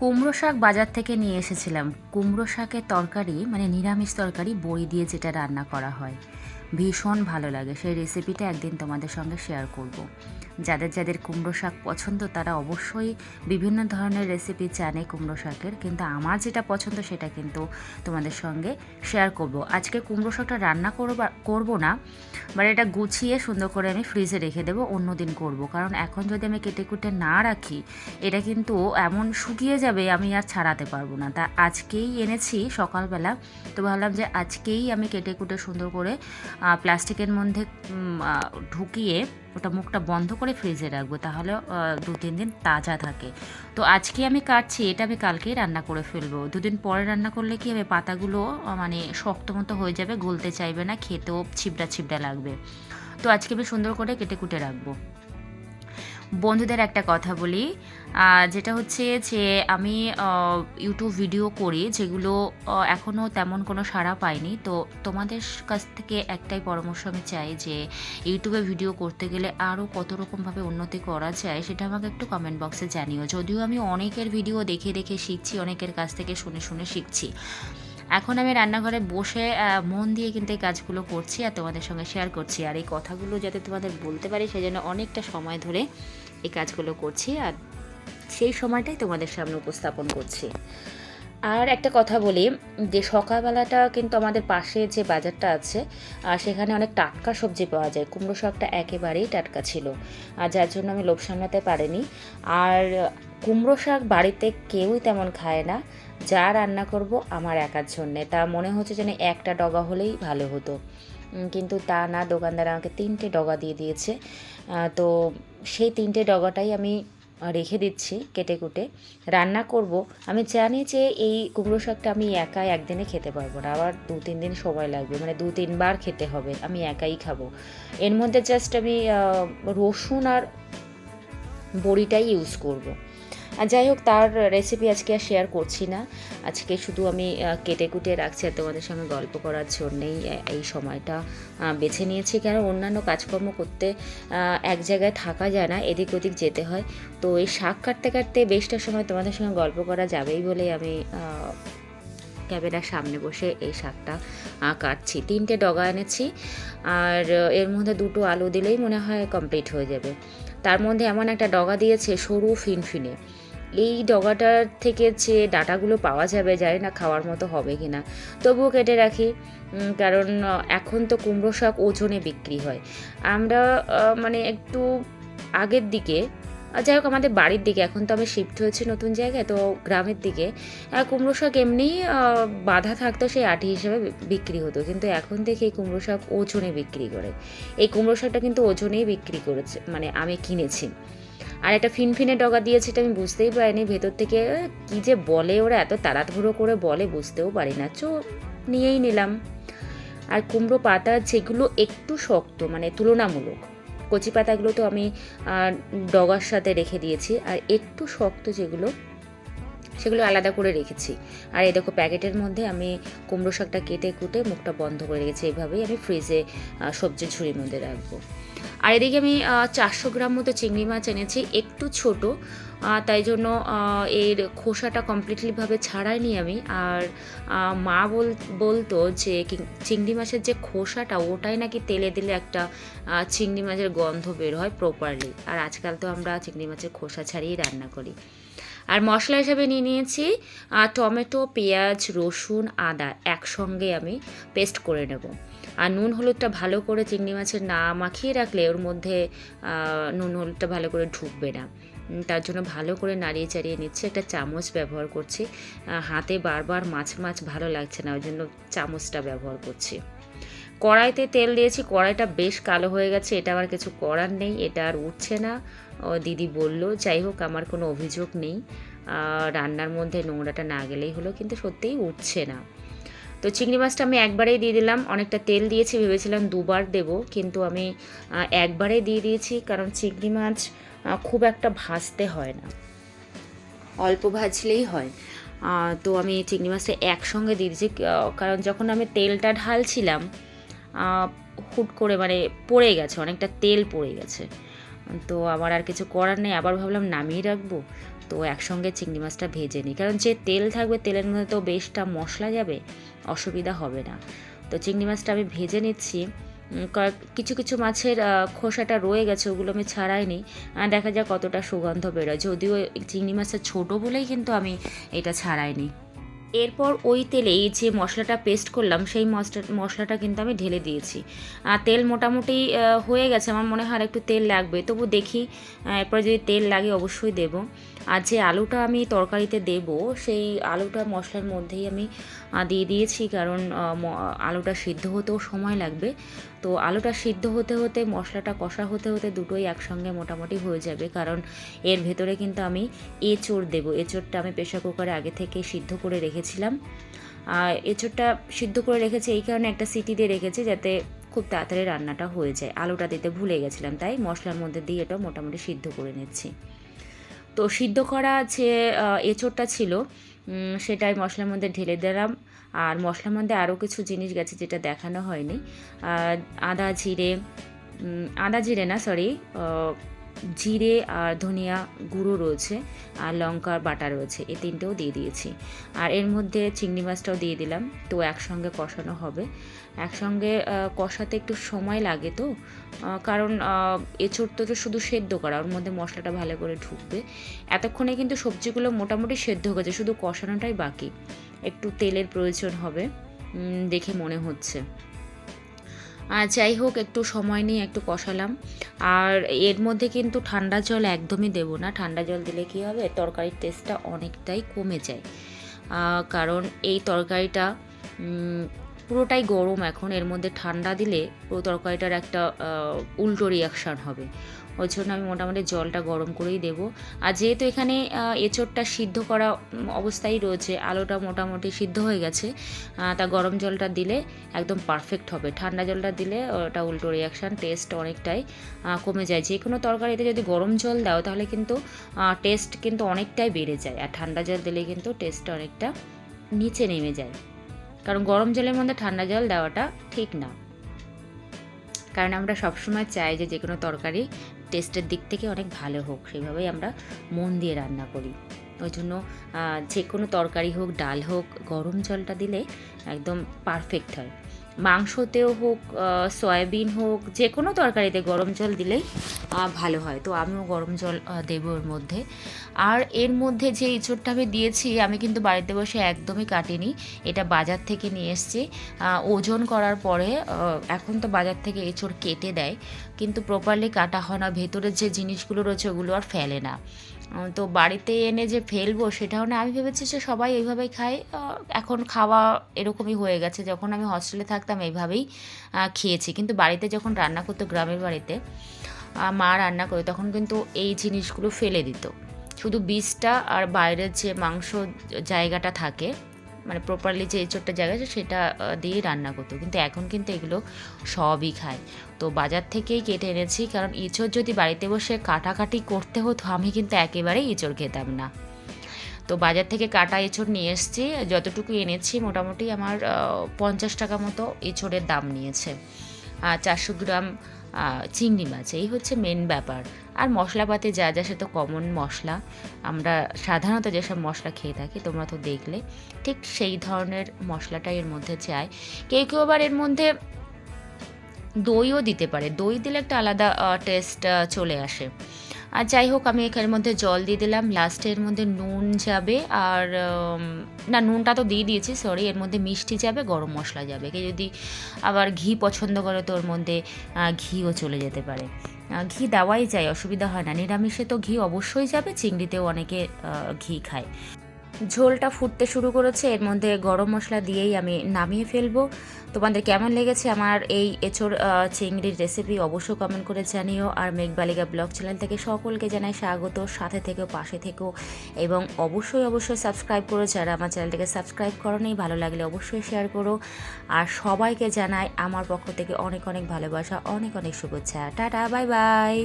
কুমড়ো শাক বাজার থেকে নিয়ে এসেছিলাম। কুমড়ো শাকের তরকারি মানে নিরামিষ তরকারি, বড়ি দিয়ে যেটা রান্না করা হয়। ভীষণ ভালো লাগে। সেই রেসিপিটা একদিন তোমাদের সঙ্গে শেয়ার করব। যাদের যাদের কুমড়ো শাক পছন্দ, তারা অবশ্যই বিভিন্ন ধরনের রেসিপি জানে কুমড়ো শাকের। কিন্তু আমার যেটা পছন্দ, সেটা কিন্তু তোমাদের সঙ্গে শেয়ার করব। আজকে কুমড়ো শাকটা রান্না করব করব না মানে এটা গুছিয়ে সুন্দর করে আমি ফ্রিজে রেখে দেবো অন্য দিন করব। কারণ এখন যদি আমি কেটে কুটে না রাখি, এটা কিন্তু এমন শুকিয়ে যাবে, আমি আর ছাড়াতে পারব না। তা আজকেই এনেছি সকালবেলা, তো ভাবলাম যে আজকেই আমি কেটে কুটে সুন্দর করে প্লাস্টিকের মধ্যে ঢুকিয়ে, ওটা মুখটা বন্ধ করে ফ্রিজে রাখব তাহলে দু তিন দিন তাজা থাকে। তো আজকে আমি কাটছি, এটা আমি কালকেই রান্না করে ফেলব। দুদিন পরে রান্না করলে কি হবে, পাতাগুলো মানে শক্ত মতো হয়ে যাবে, গলতে চাইবে না, খেতেও ছিবড়া ছিবড়া লাগবে। তো আজকে আমি সুন্দর করে কেটে কুটে রাখব। বন্ধুদের একটা কথা বলি যেটা হচ্ছে যে আমি ইউটিউব ভিডিও করি, যেগুলো এখনও তেমন কোনো সাড়া পাইনি। তো তোমাদের কাছ থেকে একটাই পরামর্শ আমি চাই যে ইউটিউবে ভিডিও করতে গেলে আরও কত রকমভাবে উন্নতি করা যায়, সেটা আমাকে একটু কমেন্ট বক্সে জানিও। যদিও আমি অনেকের ভিডিও দেখে দেখে শিখছি, অনেকের কাছ থেকে শুনে শুনে শিখছি। এখন আমি রান্নাঘরে বসে মন দিয়ে কিন্তু এই কাজগুলো করছি আর তোমাদের সঙ্গে শেয়ার করছি। আর এই কথাগুলো যাতে তোমাদের বলতে পারি সেই জন্য অনেকটা সময় ধরে এই কাজগুলো করছি আর সেই সময়টাই তোমাদের সামনে উপস্থাপন করছি। আর একটা কথা বলি, যে সকালবেলাটা কিন্তু আমাদের পাশে যে বাজারটা আছে, আর সেখানে অনেক টাটকা সবজি পাওয়া যায়। কুমড়ো শাকটা একেবারেই টাটকা ছিল, আর যার জন্য আমি লোভ সামলাতে পারিনি। আর কুমড়ো শাক বাড়িতে কেউই তেমন খায় না, যা রান্না করব আমার একার জন্যে। তা মনে হচ্ছে যেন একটা ডগা হলেই ভালো হতো। কিন্তু তা না, দোকানদার আমাকে তিনটে ডগা দিয়ে দিয়েছে। তো সেই তিনটে ডগাটাই আমি রেখে দিচ্ছি কেটে কুটে। রান্না করব। আমি জানি যে এই কুমড়ো শাকটা আমি একা একদিনে খেতে পারব না। আবার দু, তিন দিন সময় লাগবে। মানে দু, তিনবার খেতে হবে। আমি একাই খাব। এর মধ্যে জাস্ট আমি রসুন আর বড়িটাই ইউজ করব। যাই হোক, তার রেসিপি আজকে আর শেয়ার করছি না। আজকে শুধু আমি কেটে কুটে রাখছি আর তোমাদের সঙ্গে গল্প করার জন্যেই এই সময়টা বেছে নিয়েছি। কারণ অন্যান্য কাজকর্ম করতে এক জায়গায় থাকা যায় না, এদিক ওদিক যেতে হয়। তো এই শাক কাটতে কাটতে বেশটা সময় তোমাদের সঙ্গে গল্প করা যাবেই বলে আমি ক্যামেরার সামনে বসে এই শাকটা কাটছি। তিনটে ডগা এনেছি। আর এর মধ্যে দুটো আলু দিলেই মনে হয় কমপ্লিট হয়ে যাবে। তার মধ্যে এমন একটা ডগা দিয়েছে, সরু ফিনফিনে। এই ডগাটার থেকে যে ডাটাগুলো পাওয়া যাবে, জানি না খাওয়ার মতো হবে কি না তবুও কেটে রাখি কারণ এখন তো কুমড়ো শাক ওজনে বিক্রি হয়। আমরা মানে একটু আগের দিকে যাই হোক আমাদের বাড়ির দিকে, এখন তো আমি শিফট হয়েছি নতুন জায়গায়, তো গ্রামের দিকে কুমড়ো শাক এমনি বাধা থাকতো সেই আটি হিসেবে বিক্রি হতো। কিন্তু এখন থেকে এই কুমড়ো শাক ওজনে বিক্রি করে। এই কুমড়ো শাকটা কিন্তু ওজনেই বিক্রি করেছে মানে আমি কিনেছি। আর একটা ফিনফিনে ডগা দিয়েছে এটা আমি বুঝতেই পারিনি। ভেতর থেকে কি যে বলে ওরা, এত তাড়াহুড়ো করে বলে বুঝতেও পারি না। চো, নিয়েই নিলাম। আর কুমড়ো পাতা যেগুলো একটু শক্ত মানে তুলনামূলক, কচি পাতাগুলো তো আমি ডগার সাথে রেখে দিয়েছি। আর একটু শক্ত যেগুলো সেগুলো আলাদা করে রেখেছি। আর এই দেখো প্যাকেটের মধ্যে আমি কুমড়ো শাকটা কেটে কুটে মুখটা বন্ধ করে রেখেছি। এইভাবেই আমি ফ্রিজে সবজি ঝুড়ির মধ্যে রাখব। আর এদিকে আমি চারশো গ্রাম মতো চিংড়ি মাছ এনেছি, একটু ছোট তাই জন্য এর খোসাটা কমপ্লিটলিভাবে ছাড়াইনি আমি। আর মা বল, বলতো যে চিংড়ি মাছের যে খোসাটা, ওটাই নাকি তেলে দিলে একটা চিংড়ি মাছের গন্ধ বের হয় প্রপারলি আর আজকাল তো আমরা চিংড়ি মাছের খোসা ছাড়িয়েই রান্না করি। আর মশলা হিসাবে নিয়ে নিয়েছি টমেটো, পেঁয়াজ, রসুন, আদা একসঙ্গে আমি পেস্ট করে নেব। আর নুন হলুদটা ভালো করে চিংড়ি মাছের না মাখিয়ে রাখলে ওর মধ্যে নুন হলুদটা ভালো করে ঢুকবে না। তার জন্য ভালো করে নাড়িয়ে চাড়িয়ে নিচ্ছি, একটা চামচ ব্যবহার করছি। হাতে বারবার মাছ মাছ ভালো লাগছে না, ওই জন্য চামচটা ব্যবহার করছি। কড়াইতে তেল দিয়েছি, কড়াইটা বেশ কালো হয়ে গেছে, এটা আবার কিছু করার নেই, এটা আর উঠছে না। দিদি বলল, যাই হোক, আমার কোনো অভিযোগ নেই রান্নার মধ্যে নোংরাটা না গেলেই হলো, কিন্তু সত্যিই উঠছে না। তো চিংড়ি মাছটা আমি একবারেই দিয়ে দিলাম, অনেকটা তেল দিয়েছি, ভেবেছিলাম দুবার দেব, কিন্তু আমি একবারেই দিয়ে দিয়েছি, কারণ চিংড়ি মাছ খুব একটা ভাজতে হয় না। অল্প ভাজলেই হয়। তো আমি চিংড়ি মাছটা একসঙ্গে দিয়ে দিয়েছি কারণ যখন আমি তেলটা ঢালছিলাম হুট করে মানে পড়ে গেছে, অনেকটা তেল পড়ে গেছে। তো আমার আর কিছু করার নেই, আবার ভাবলাম নামিয়ে রাখব। তো একসঙ্গে চিংড়ি মাছটা ভেজে নিই, কারণ যে তেল থাকবে, তেলের মধ্যে তো বেশটা মশলা যাবে, অসুবিধা হবে না। তো চিংড়ি মাছটা আমি ভেজে নিচ্ছি। কিছু কিছু মাছের খোসাটা রয়ে গেছে, ওগুলো আমি ছাড়াইনি। দেখা যাক কতটা সুগন্ধ বেরোয়, যদিও চিংড়ি মাছটা ছোটো বলেই কিন্তু আমি এটা ছাড়াইনি। এরপর ওই তেলে এই যে মশলাটা পেস্ট করলাম, সেই মশলা, মশলাটা কিন্তু আমি ঢেলে দিয়েছি। আর তেল মোটামুটি হয়ে গেছে। আমার মনে হয় আর একটু তেল লাগবে। তবু দেখি এরপর যদি তেল লাগে অবশ্যই দেব। আর যে আলুটা আমি তরকারিতে দেব, সেই আলুটা মশলার মধ্যেই আমি দিয়ে দিয়েছি। কারণ আলুটা সিদ্ধ হতেও সময় লাগবে। তো আলুটা সিদ্ধ হতে হতে, মশলাটা কষা হতে হতে দুটোই একসঙ্গে মোটামুটি হয়ে যাবে। কারণ এর ভেতরে কিন্তু আমি এঁচড় দেবো। এঁচড়টা আমি প্রেশার কুকারে আগে থেকে সিদ্ধ করে রেখেছিলাম। আর এঁচড়টা সিদ্ধ করে রেখেছি এই কারণে একটা সিটি দিয়ে রেখেছি যাতে খুব তাড়াতাড়ি রান্নাটা হয়ে যায়। আলুটা দিতে ভুলে গেছিলাম, তাই মশলার মধ্যে দিয়ে এটা মোটামুটি সিদ্ধ করে নিচ্ছি। তো সিদ্ধ করা যে এঁচোড়টা ছিল সেটাই মশলার মধ্যে ঢেলে দিলাম। আর মশলার মধ্যে আরও কিছু জিনিস গেছে যেটা দেখানো হয়নি। আদা, জিরে আদা, জিরে না সরি জিরে আর ধনিয়া গুঁড়ো রয়েছে আর লঙ্কার বাটা রয়েছে, এই তিনটেও দিয়ে দিয়েছি। আর এর মধ্যে চিংড়ি মাছটাও দিয়ে দিলাম, তো একসঙ্গে কষানো হবে। একসঙ্গে কষাতে একটু সময় লাগে তো কারণ এঁচড় তো শুধু সেদ্ধ করা, ওর মধ্যে মশলাটা ভালো করে ঢুকবে। এতক্ষণে কিন্তু সবজিগুলো মোটামুটি সেদ্ধ গেছে, শুধু কষানোটাই বাকি। একটু তেলের প্রয়োজন হবে দেখে মনে হচ্ছে। আর যাই হোক, একটু সময় নিয়ে একটু কষালাম। আর এর মধ্যে কিন্তু ঠান্ডা জল একদমই দেবো না। ঠান্ডা জল দিলে কী হবে? তরকারির টেস্টটা অনেকটাই কমে যায়। কারণ এই তরকারিটা পুরোটাই গরম এখন। এর মধ্যে ঠান্ডা দিলে পুরো তরকারিটার একটা উল্টো রিয়াকশান হবে। ওই জন্য আমি মোটামুটি জলটা গরম করেই দেবো। আর যেহেতু এখানে এঁচোড়টা সিদ্ধ করা অবস্থায় রয়েছে, আলুটা মোটামুটি সিদ্ধ হয়ে গেছে তা গরম জলটা দিলে একদম পারফেক্ট হবে। ঠান্ডা জলটা দিলে ওটা উল্টো রিয়াকশান টেস্ট অনেকটাই কমে যায়। যে কোনো তরকারিতে যদি গরম জল দাও, তাহলে কিন্তু টেস্ট কিন্তু অনেকটাই বেড়ে যায়। আর ঠান্ডা জল দিলে কিন্তু টেস্টটা অনেকটা নিচে নেমে যায়। কারণ গরম জলের মধ্যে ঠান্ডা জল দেওয়াটা ঠিক না। কারণ আমরা সবসময় চাই যে যে কোনো তরকারি টেস্টের দিক থেকে অনেক ভালো হোক সেইভাবেই আমরা মন দিয়ে রান্না করি। ওই জন্য যে কোনো তরকারি হোক, ডাল হোক, গরম জলটা দিলে একদম পারফেক্ট হয়। মাংসতেও হোক সয়াবিন হোক, যে কোনো তরকারিতে গরম জল দিলেই ভালো হয়। তো আমিও গরম জল দেবো ওর মধ্যে। আর এর মধ্যে যে ইঁচড়টা আমি দিয়েছি, আমি কিন্তু বাড়িতে বসে একদমই কাটিনি। এটা বাজার থেকে নিয়ে এসেছি। ওজন করার পরে এখন তো বাজার থেকে এঁচড় কেটে দেয়। কিন্তু প্রপারলি কাটা হয় না। ভেতরের যে জিনিসগুলো রয়েছে, ওগুলো আর ফেলে না। তো বাড়িতে এনে যে ফেলব সেটাও না, আমি ভেবেছি যে সবাই এইভাবেই খায়। এখন খাওয়া এরকমই হয়ে গেছে, যখন আমি হস্টেলে থাকতাম এইভাবেই খেয়েছি। কিন্তু বাড়িতে যখন রান্না করতো গ্রামের বাড়িতে মা রান্না করে, তখন কিন্তু এই জিনিসগুলো ফেলে দিত। শুধু বীজটা আর বাইরের যে মাংস জায়গাটা থাকে মানে প্রপারলি যে এঁচোড়টা জায়গা আছে সেটা দিয়েই রান্না করতো। কিন্তু এখন কিন্তু এগুলো সবই খায়। তো বাজার থেকেই কেটে এনেছি, কারণ এঁচোড় যদি বাড়িতে বসে কাটাকাটি করতে হতো, আমি কিন্তু একেবারেই এঁচোড় খেতাম না। তো বাজার থেকে কাটা এঁচোড় নিয়ে এসেছি, যতটুকু এনেছি মোটামুটি আমার পঞ্চাশ টাকা মতো এঁচোড়ের দাম নিয়েছে। চারশো গ্রাম চিংড়ি মাছ, এই হচ্ছে মেন ব্যাপার। আর মশলাপাতি যা যা, সে তো কমন মশলা। আমরা সাধারণত যেসব মশলা খেয়ে থাকি, তোমরা তো দেখলে, ঠিক সেই ধরনের মশলাটাই এর মধ্যে চাই। কেউ কেউ আবার এর মধ্যে দইও দিতে পারে। দই দিলে একটা আলাদা টেস্ট চলে আসে। আর যাই হোক, আমি এখানের মধ্যে জল দিয়ে দিলাম। লাস্টে এর মধ্যে নুন যাবে আর না, নুনটা তো দিয়ে দিয়েছি সরি এর মধ্যে মিষ্টি যাবে, গরম মশলা যাবে। কে যদি আবার ঘি পছন্দ করে তো ওর মধ্যে ঘিও চলে যেতে পারে। ঘি দেওয়াই যায়, অসুবিধা হয় না। নিরামিষে তো ঘি অবশ্যই যাবে, চিংড়িতেও অনেকে ঘি খায়। ঝোলটা ফুটতে শুরু করেছে। এর মধ্যে গরম মশলা দিয়েই আমি নামিয়ে ফেলব। তোমাদের কেমন লেগেছে আমার এই আহ, চিংড়ির রেসিপি অবশ্যই কমেন্ট করে জানিও। আর মেঘবালিকা ব্লগ চ্যানেল থেকে সকলকে জানাই স্বাগত। সাথে থেকেও পাশে থেকেও। এবং অবশ্যই অবশ্যই সাবস্ক্রাইব করো। যারা আমার চ্যানেলটাকে সাবস্ক্রাইব করো নেই ভালো লাগলে অবশ্যই শেয়ার করো। আর সবাইকে জানাই আমার পক্ষ থেকে অনেক অনেক ভালোবাসা অনেক অনেক শুভেচ্ছা। Tata bye bye